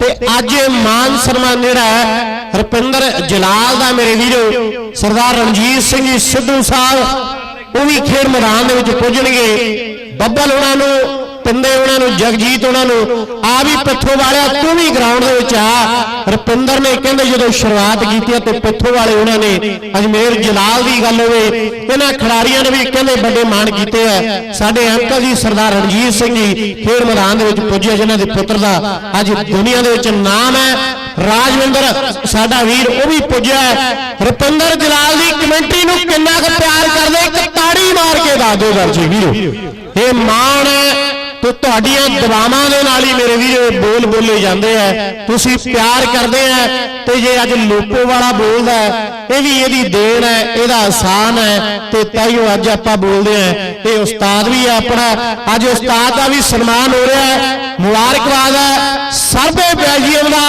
ਤੇ ਅੱਜ ਇਹ ਮਾਨ ਸਨਮਾਨ ਜਿਹੜਾ ਹੈ ਰੁਪਿੰਦਰ ਜਲਾਲ ਦਾ ਮੇਰੇ ਵੀਰੋ ਸਰਦਾਰ ਰਣਜੀਤ ਸਿੰਘ ਜੀ ਸਿੱਧੂ ਸਾਹਿਬ ਉਹ ਵੀ ਖੇਡ ਮੈਦਾਨ ਦੇ ਵਿੱਚ ਪੁੱਜਣਗੇ। ਬੱਬਲ ਉਹਨਾਂ ਨੂੰ ਪਿੰਦੇ ਉਹਨਾਂ ਨੂੰ, ਜਗਜੀਤ ਉਹਨਾਂ ਨੂੰ, ਆ ਵੀ ਪਿੱਥੋਂ ਵਾਲਿਆ, ਤੂੰ ਵੀ ਗਰਾਊਂਡ ਦੇ ਵਿੱਚ ਆ। ਰੁਪਿੰਦਰ ਨੇ ਕਹਿੰਦੇ ਜਦੋਂ ਸ਼ੁਰੂਆਤ ਕੀਤੀ ਹੈ ਤੇ ਪਿੱਥੋਂ ਵਾਲੇ ਉਹਨਾਂ ਨੇ, ਅਜਮੇਰ ਜਲਾਲ ਦੀ ਗੱਲ ਹੋਵੇ, ਇਹਨਾਂ ਖਿਡਾਰੀਆਂ ਨੇ ਵੀ ਕਹਿੰਦੇ ਵੱਡੇ ਮਾਣ ਕੀਤੇ ਆ। ਸਾਡੇ ਅੰਕਲ ਜੀ ਸਰਦਾਰ ਰਣਜੀਤ ਸਿੰਘ ਜੀ, ਖੇਡ ਮੈਦਾਨ ਦੇ ਵਿੱਚ ਪੁੱਜੇ ਜਿਨ੍ਹਾਂ ਦੇ ਪੁੱਤਰ ਦਾ ਅੱਜ ਦੁਨੀਆ ਦੇ ਵਿੱਚ ਨਾਮ ਹੈ। ਰਾਜਵਿੰਦਰ, ਸਾਡਾ ਵੀਰ, ਉਹ ਵੀ ਪੁੱਜਿਆ ਰੁਪਿੰਦਰ ਜਲਾਲ ਦੀ ਕਮੈਂਟਰੀ ਨੂੰ ਕਿੰਨਾ ਕੁ ਪਿਆਰ ਕਰਦੇ, ਇੱਕ ਤਾੜੀ ਮਾਰ ਕੇ ਦੱਸ ਦਿਓ ਦਰਸ਼ਕ ਵੀਰੋ। ਇਹ ਮਾਣ ਹੈ ਤੇ ਤੁਹਾਡੀਆਂ ਦੁਆਵਾਂ ਦੇ ਨਾਲ ਹੀ ਮੇਰੇ ਵੀਰੋ ਬੋਲ ਬੋਲੇ ਜਾਂਦੇ ਆ। ਤੁਸੀਂ ਪਿਆਰ ਕਰਦੇ ਆ ਤੇ ਜੇ ਅੱਜ ਲੋਪੋ ਵਾਲਾ ਬੋਲਦਾ ਇਹ ਵੀ ਇਹਦੀ ਦੇਣ ਹੈ ਇਹਦਾ ਆਸਾਨ ਹੈ ਤੇ ਤਾਈਓ ਅੱਜ ਆਪਾਂ ਬੋਲਦੇ ਆ। ਇਹ ਉਸਤਾਦ ਵੀ ਹੈ ਆਪਣਾ ਅੱਜ ਉਸਤਾਦ ਦਾ ਵੀ ਸਨਮਾਨ ਹੋ ਰਿਹਾ ਹੈ। ਮੁਬਾਰਕਬਾਦ ਹੈ। ਸਰਬੇ ਬੈਲਜੀਅਮ ਦਾ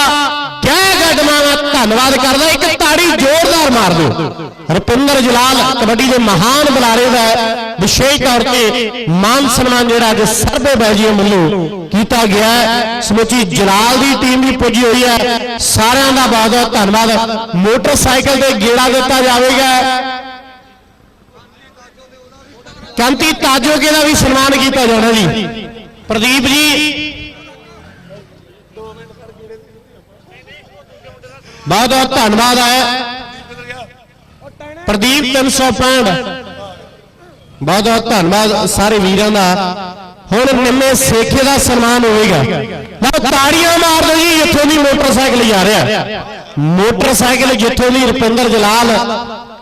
ਕਹਿ ਗੱਡਮਾਂ ਦਾ ਧੰਨਵਾਦ ਕਰਦਾ ਇੱਕ ਤਾੜੀ ਜ਼ੋਰਦਾਰ ਮਾਰ ਦਿਓ। ਰੁਪਿੰਦਰ ਜਲਾਲ ਕਬੱਡੀ ਦੇ ਮਹਾਨ ਬੁਲਾਰੇ ਦਾ ਵਿਸ਼ੇਸ਼ ਤੌਰ ਤੇ ਮਾਨ ਸਨਮਾਨ ਜਿਹੜਾ ਅੱਜ ਸਰਬੇ ਬੈਲਜੀਅਮ ਵੱਲੋਂ ਕੀਤਾ ਗਿਆ ਸਮੁੱਚੀ ਜਲਾਲ ਦੀ ਟੀਮ ਵੀ ਪੁੱਜੀ ਹੋਈ ਹੈ। ਸਾਰਿਆਂ ਦਾ ਬਹੁਤ ਬਹੁਤ ਧੰਨਵਾਦ। ਮੋਟਰਸਾਈਕਲ ਤੇ ਗੇੜਾ ਦਿੱਤਾ ਜਾਵੇਗਾ। ਕੰਤੀ ਤਾਜੋਕੇ ਦਾ ਵੀ ਸਨਮਾਨ ਕੀਤਾ ਜਾਣਾ ਜੀ। ਪ੍ਰਦੀਪ ਜੀ। ਬਹੁਤ ਬਹੁਤ ਧੰਨਵਾਦ ਹੈ। ਪ੍ਰਦੀਪ 365 ਬਹੁਤ ਬਹੁਤ ਧੰਨਵਾਦ ਸਾਰੇ ਵੀਰਾਂ ਦਾ। ਹੁਣ ਨਿੰਮੇ ਸੇਖੇ ਦਾ ਸਨਮਾਨ ਹੋਵੇਗਾ। ਲਓ, ਤਾੜੀਆਂ ਮਾਰ ਦਿਓ ਜੀ ਜਿੱਥੋਂ ਦੀ ਮੋਟਰਸਾਈਕਲ ਜਾ ਰਿਹਾ। ਮੋਟਰਸਾਈਕਲ ਜਿੱਥੋਂ ਦੀ ਰੁਪਿੰਦਰ ਜਲਾਲ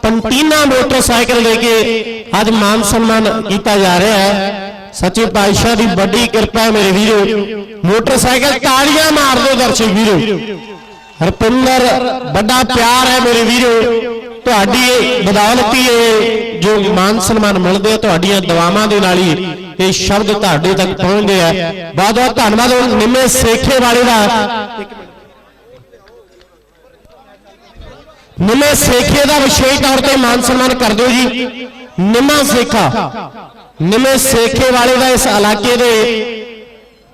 ਪੰਟੀਨਾ ਮੋਟਰਸਾਈਕਲ ਲੈ ਕੇ ਅੱਜ ਮਾਨ ਸਨਮਾਨ ਕੀਤਾ ਜਾ ਰਿਹਾ ਹੈ। ਸੱਚੇ ਪਾਤਸ਼ਾਹ ਦੀ ਵੱਡੀ ਕਿਰਪਾ ਹੈ ਮੇਰੇ ਵੀਰੋ। ਮੋਟਰਸਾਈਕਲ ਤਾੜੀਆਂ ਮਾਰ ਦਿਓ ਦਰਸ਼ਕ ਵੀਰੋ। ਹਰਪਿੰਦਰ ਵੱਡਾ ਪਿਆਰ ਹੈ ਮੇਰੇ ਵੀਰੋ। ਤੁਹਾਡੀ ਇਹ ਬਦੌਲਤ ਹੀ ਇਹ ਜੋ ਮਾਨ ਸਨਮਾਨ ਮਿਲਦੇ ਆ, ਤੁਹਾਡੀਆਂ ਦੁਆਵਾਂ ਦੇ ਨਾਲ ਹੀ ਇਹ ਸ਼ਬਦ ਤੁਹਾਡੇ ਤੱਕ ਪਹੁੰਚਦੇ ਆ। ਬਹੁਤ ਬਹੁਤ ਧੰਨਵਾਦ ਉਹ ਨਿੰਮੇ ਸੇਖੇ ਵਾਲੇ ਦਾ। ਨਿੰਮੇ ਸੇਖੇ ਦਾ ਵਿਸ਼ੇਸ਼ ਤੌਰ ਤੇ ਮਾਨ ਸਨਮਾਨ ਕਰ ਦਿਓ ਜੀ। ਨਿੰਮਾ ਸੇਖਾ। ਨਿੰਮੇ ਸੇਖੇ ਵਾਲੇ ਦਾ ਇਸ ਇਲਾਕੇ ਦੇ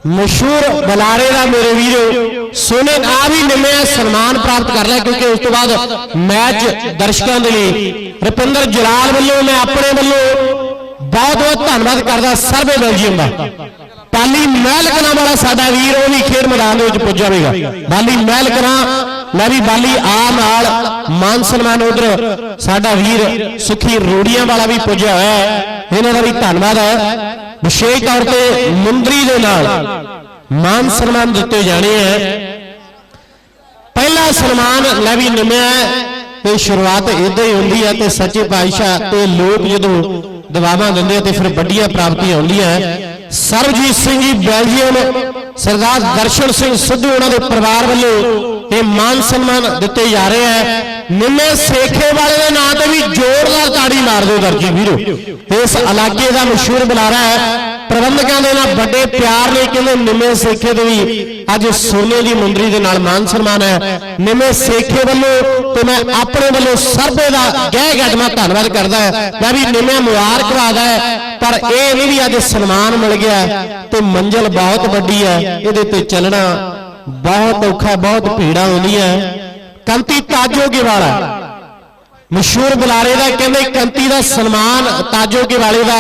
ਮਸ਼ਹੂਰ ਬੁਲਾਰੇ ਦਾ ਮੇਰੇ ਵੀਰੋ ਸੋਨੇ ਆ ਵੀ ਨਿੰਮਿਆ ਸਨਮਾਨ ਪ੍ਰਾਪਤ ਕਰ ਲਿਆ ਕਿਉਂਕਿ ਉਸ ਤੋਂ ਬਾਅਦ ਮੈਚ ਦਰਸ਼ਕਾਂ ਦੇ ਲਈ ਰੁਪਿੰਦਰ ਜਲਾਲ ਵੱਲੋਂ, ਮੈਂ ਆਪਣੇ ਵੱਲੋਂ ਬਹੁਤ ਬਹੁਤ ਧੰਨਵਾਦ ਕਰਦਾ ਸਰਵੇ ਬੈਲਜੀਅਮ ਦਾ। ਪਾਲੀ ਮਹਿਲਕਣਾ ਵਾਲਾ ਸਾਡਾ ਵੀਰ, ਉਹ ਵੀ ਖੇਡ ਮੈਦਾਨ ਦੇ ਵਿੱਚ ਪੁੱਜ ਜਾਵੇਗਾ ਬਾਲੀ ਮਹਿਲਕਣਾ ਮੈਂ ਵੀ ਬਾਲੀ ਆ ਨਾਲ ਮਾਨ ਸਨਮਾਨ ਉਧਰ ਸਾਡਾ ਵੀਰ ਸੁਖੀ ਰੋੜੀਆਂ ਵਾਲਾ ਵੀ ਪੁੱਜਿਆ ਹੋਇਆ ਹੈ। ਇਹਨਾਂ ਦਾ ਵੀ ਧੰਨਵਾਦ ਹੈ। ਵਿਸ਼ੇਸ਼ ਤੌਰ ਤੇ ਮੁੰਦਰੀ ਦੇ ਨਾਲ ਮਾਨ ਸਨਮਾਨ ਦਿੱਤੇ ਜਾਣੇ ਹੈ ਪਹਿਲਾ ਸਨਮਾਨ ਲੈ ਵੀ ਨਿਮਿਆ ਤੇ ਸ਼ੁਰੂਆਤ ਇਦਾਂ ਹੀ ਹੁੰਦੀ ਹੈ ਤੇ ਸੱਚੇ ਪਾਤਸ਼ਾਹ ਤੇ ਲੋਕ ਜਦੋਂ ਦਵਾਵਾਂ ਦਿੰਦੇ ਆ ਤੇ ਫਿਰ ਵੱਡੀਆਂ ਪ੍ਰਾਪਤੀਆਂ ਹੁੰਦੀਆਂ ਸਰਬਜੀਤ ਸਿੰਘ ਜੀ ਬੈਲਜੀਅਮ, ਸਰਦਾਰ ਦਰਸ਼ਨ ਸਿੰਘ ਸਿੱਧੂ ਉਹਨਾਂ ਦੇ ਪਰਿਵਾਰ ਵੱਲੋਂ ਇਹ ਮਾਨ ਸਨਮਾਨ ਦਿੱਤੇ ਜਾ ਰਹੇ ਹੈ। ਨਿੰਮੇ ਸੇਖੇ ਵਾਲੇ ਦੇ ਨਾਂ ਤੇ ਵੀ ਜ਼ੋਰਦਾਰ ਤਾੜੀ ਮਾਰ ਦਿਓ ਦਰਜੀ ਵੀਰੋ। ਇਸ ਇਲਾਕੇ ਦਾ ਮਸ਼ਹੂਰ ਬੁਲਾਰਾ ਹੈ। ਪ੍ਰਬੰਧਕਾਂ ਦੇ ਨਾਲ ਵੱਡੇ ਪਿਆਰ ਨੇ ਕਹਿੰਦੇ ਨਿੰਮੇ ਸੇਖੇ ਦੇ ਵੀ ਅੱਜ ਸੋਨੇ ਦੀ ਮੁੰਦਰੀ ਦੇ ਨਾਲ ਮਾਨ ਸਨਮਾਨ ਹੈ। ਨਿੰਮੇ ਸੇਖੇ ਵੱਲੋਂ ਤੇ ਮੈਂ ਆਪਣੇ ਵੱਲੋਂ ਸਰਬੇ ਦਾ ਗਹਿ ਗੱਡਮਾ ਧੰਨਵਾਦ ਕਰਦਾ ਹੈ। ਮੈਂ ਵੀ ਨਿੰਮੇ ਮੁਬਾਰਕਬਾਦ ਹੈ। ਪਰ ਇਹ ਨਹੀਂ ਵੀ ਅੱਜ ਸਨਮਾਨ ਮਿਲ ਗਿਆ ਤੇ ਮੰਜ਼ਲ ਬਹੁਤ ਵੱਡੀ ਹੈ ਇਹਦੇ ਤੇ ਚੱਲਣਾ ਬਹੁਤ ਔਖਾ ਬਹੁਤ ਭੀੜਾ ਹੁੰਦੀਆਂ ਕੰਤੀ ਤਾਜੋਗੇ ਵਾਲਾ ਮਸ਼ਹੂਰ ਬੁਲਾਰੇ ਦਾ ਕਹਿੰਦੇ ਕੰਤੀ ਦਾ ਸਨਮਾਨ ਤਾਜੋਗੇ ਵਾਲੇ ਦਾ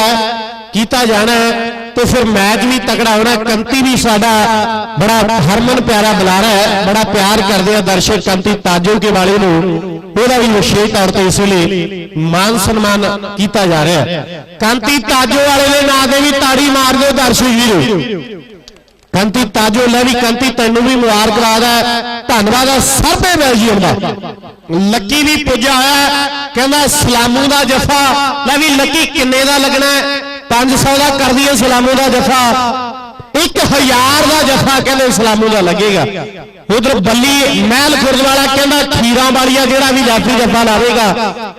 ਕੀਤਾ ਜਾਣਾ ਹੈ। ਤੇ ਫਿਰ ਮੈਚ ਵੀ ਤਕੜਾ ਹੋਣਾ, ਕੰਤੀ ਵੀ ਸਾਡਾ ਬੜਾ ਹਰਮਨ ਪਿਆਰਾ ਬੁਲਾਰਾ ਹੈ, ਬੜਾ ਪਿਆਰ ਕਰਦੇ ਆ ਦਰਸ਼ਕ ਕੰਤੀ ਤਾਜੋਗੇ ਵਾਲੇ ਨੂੰ। ਉਹਦਾ ਵੀ ਵਿਸ਼ੇਸ਼ ਤੌਰ ਤੇ ਇਸ ਵੇਲੇ ਮਾਨ ਸਨਮਾਨ ਕੀਤਾ ਜਾ ਰਿਹਾ ਹੈ। ਕੰਤੀ ਤਾਜੋ ਵਾਲੇ ਦੇ ਨਾਂ ਤੇ ਵੀ ਤਾੜੀ ਮਾਰ ਦਿਓ ਦਰਸ਼ਕ ਵੀਰੋ। ਕੰਤੀ ਤਾਜੋ ਲੈ ਵੀ ਕੰਤੀ ਤੈਨੂੰ ਵੀ ਮੁਬਾਰਕਬਾਦ ਹੈ। ਧੰਨਵਾਦ ਹੈ ਸਰਬੇ ਬੈਲਜੀਅਮ ਦਾ। ਲੱਕੀ ਵੀ ਪੁੱਜਾ ਹੋਇਆ ਕਹਿੰਦਾ ਸਲਾਮੂ ਦਾ ਜਫਾ। ਲੈ ਵੀ ਲੱਕੀ ਕਿੰਨੇ ਦਾ ਲੱਗਣਾ ਹੈ? 500 ਦਾ ਕਰ ਦਈਏ ਸਲਾਮੂ ਦਾ ਜਫਾ। 1000 ਦਾ ਜਫਾ ਕਹਿੰਦੇ ਸਲਾਮੂ ਦਾ ਲੱਗੇਗਾ। ਉਧਰ ਬੱਲੀ ਮਹਿਲ ਗੁਰਦਵਾਲਾ ਕਹਿੰਦਾ ਖੀਰਾਂ ਵਾਲੀਆ ਜਿਹੜਾ ਵੀ ਜਾਫੀ ਜਫਾ ਲਾਵੇਗਾ,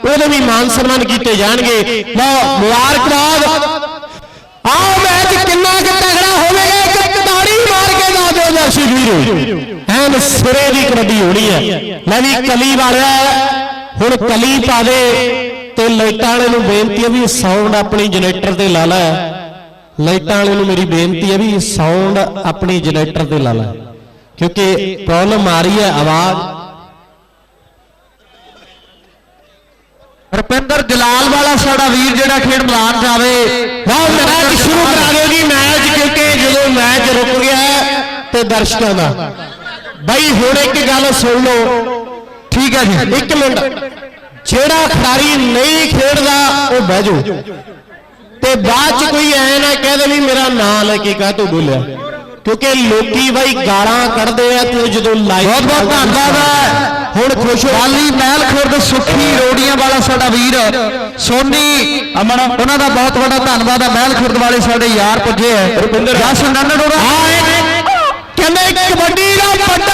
ਉਹਦੇ ਵੀ ਮਾਨ ਸਨਮਾਨ ਕੀਤੇ ਜਾਣਗੇ। ਲਓ, ਮੁਬਾਰਕਬਾਦ। ਆਓ ਮੈਚ ਕਿੰਨਾ ਕਿ ਤਗੜਾ ਹੋਵੇਗਾ, ਇੱਕ ਤਾੜੀ ਮਾਰ ਕੇ ਦੱਸ ਦਿਓ ਦਰਸ਼ਕ ਵੀਰੋ। ਐਨ ਸਿਰੇ ਦੀ ਕਬੱਡੀ ਹੋਣੀ ਹੈ। ਮੈਂ ਵੀ ਕਲੀ ਵਾਲਿਆ ਹੁਣ ਕਲੀ ਪਾ ਦੇ। ਤੇ ਲਾਈਟਾਂ ਵਾਲੇ ਨੂੰ ਬੇਨਤੀ ਹੈ ਵੀ ਸਾਊਂਡ ਆਪਣੀ ਜਨਰੇਟਰ ਤੇ ਲਾ ਲੈ। ਲਾਈਟਾਂ ਵਾਲੇ ਨੂੰ ਮੇਰੀ ਬੇਨਤੀ ਹੈ ਵੀ ਸਾਊਂਡ ਆਪਣੀ ਜਨਰੇਟਰ ਤੇ ਲਾ ਲੈ। ਕਿਉਂਕਿ ਪ੍ਰੋਬਲਮ ਆ ਰਹੀ ਹੈ ਆਵਾਜ਼। ਰੁਪਿੰਦਰ ਜਲਾਲ ਵਾਲਾ ਸਾਡਾ ਵੀਰ ਜਿਹੜਾ ਖੇਡ ਮੈਦਾਨ ਜਾਵੇ ਵਾਹ ਮੈਚ ਸ਼ੁਰੂ ਕਰਾ ਦਿਓ ਜੀ ਮੈਚ ਕਿਉਂਕਿ ਜਦੋਂ ਮੈਚ ਰੁਕ ਗਿਆ ਤੇ ਦਰਸ਼ਕਾਂ ਦਾ। ਬਾਈ ਹੁਣ ਇੱਕ ਗੱਲ ਸੁਣ ਲਓ। ਠੀਕ ਹੈ ਜੀ ਇੱਕ ਮਿੰਟ। ਜਿਹੜਾ ਖਿਡਾਰੀ ਨਹੀਂ ਖੇਡਦਾ ਉਹ ਬਹਿ ਜਾਓ। ਤੇ ਬਾਅਦ ਚ ਕੋਈ ਐ ਨਾ ਕਹਿ ਦੇ ਵੀ ਮੇਰਾ ਨਾਂ ਲੈ ਕੇ ਕਾਹ ਤੋਂ ਬੋਲਿਆ। ਕਿਉਂਕਿ ਲੋਕੀ ਬਾਈ ਗਾਲਾਂ ਕੱਢਦੇ ਆ ਤੇ ਜਦੋਂ ਲਾਈਵ ਬਹੁਤ ਬਹੁਤ ਧੰਨਵਾਦ ਹੈ ਹੁਣ ਖੁਸ਼ ਹੋ ਵਾਲੀ ਮਹਿਲ ਖੁਰਦ ਸੁਖੀ ਰੋੜੀਆਂ ਵਾਲਾ ਸਾਡਾ ਵੀਰ ਸੋਨੀ ਅਮਨ ਉਹਨਾਂ ਦਾ ਬਹੁਤ ਵੱਡਾ ਧੰਨਵਾਦ ਹੈ ਮਹਿਲ ਖੁਰਦ ਵਾਲੇ ਸਾਡੇ ਯਾਰ ਪੁੱਜੇ ਹੈ ਰੁਪਿੰਦਰ। ਜਸ ਨੰਨੜ ਉਹਦਾ ਕਹਿੰਦੇ ਕਬੱਡੀ ਦਾ ਵੱਡਾ